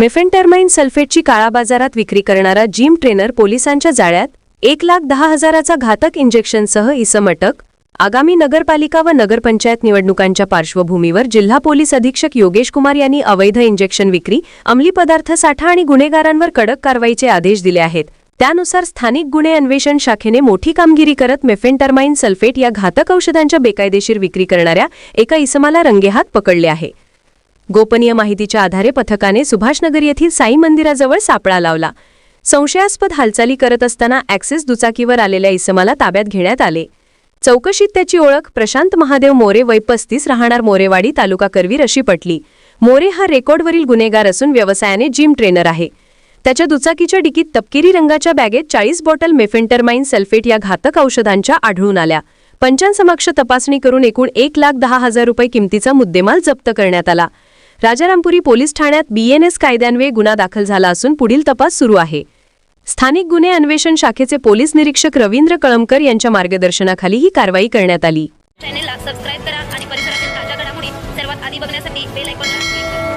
मेफेंटरमाइन सल्फेटची काळाबाजारात विक्री करणारा gym trainer पोलिसांच्या जाळ्यात एक लाख दहा हजाराचा घातक इंजेक्शनसह इसम अटक आगामी नगरपालिका व नगरपंचायत निवडणुकांच्या पार्श्वभूमीवर जिल्हा पोलीस अधीक्षक योगेश कुमार यांनी अवैध इंजेक्शन विक्री अंमली पदार्थ साठा आणि गुन्हेगारांवर कडक कारवाईचे आदेश दिले आहेत. त्यानुसार स्थानिक गुन्हे अन्वेषण शाखेने मोठी कामगिरी करत मेफेंटरमाइन सल्फेट या घातक औषधांच्या बेकायदेशीर विक्री करणाऱ्या एका इसमाला रंगेहात पकडले आहे. गोपनीय माहितीच्या आधारे पथकाने सुभाषनगर येथील साई मंदिराजवळ सापळा लावला. संशयास्पद हालचाली करत असताना ॲक्सिस दुचाकीवर आलेल्या इसमाला ताब्यात घेण्यात आले. चौकशीत त्याची ओळख प्रशांत महादेव मोरे वय पस्तीस राहणार मोरेवाडी तालुका करवीर अशी पटली. मोरे हा रेकॉर्डवरील गुन्हेगार असून व्यवसायाने जिम ट्रेनर आहे. त्याच्या दुचाकीच्या डिकीत तपकिरी रंगाच्या बॅगेत चाळीस बॉटल मेफेंटरमाइन सल्फेट या घातक औषधांच्या आढळून आल्या. पंचांसमक्ष तपासणी करून एकूण एक लाख दहा हजार रुपये किमतीचा मुद्देमाल जप्त करण्यात आला. राजारामपुरी पोलीस ठाण्यात बीएनएस कायद्यान्वये गुन्हा दाखल झाला असून पुढील तपास सुरू आहे. स्थानिक गुन्हे अन्वेषण शाखेचे पोलीस निरीक्षक रवींद्र कळमकर यांच्या मार्गदर्शनाखाली ही कारवाई करण्यात आली. चॅनेलला सबस्क्राईब करा आणि परिसरातील ताज्या घडामोडी सर्वात आधी बघण्यासाठी बेल आयकॉनला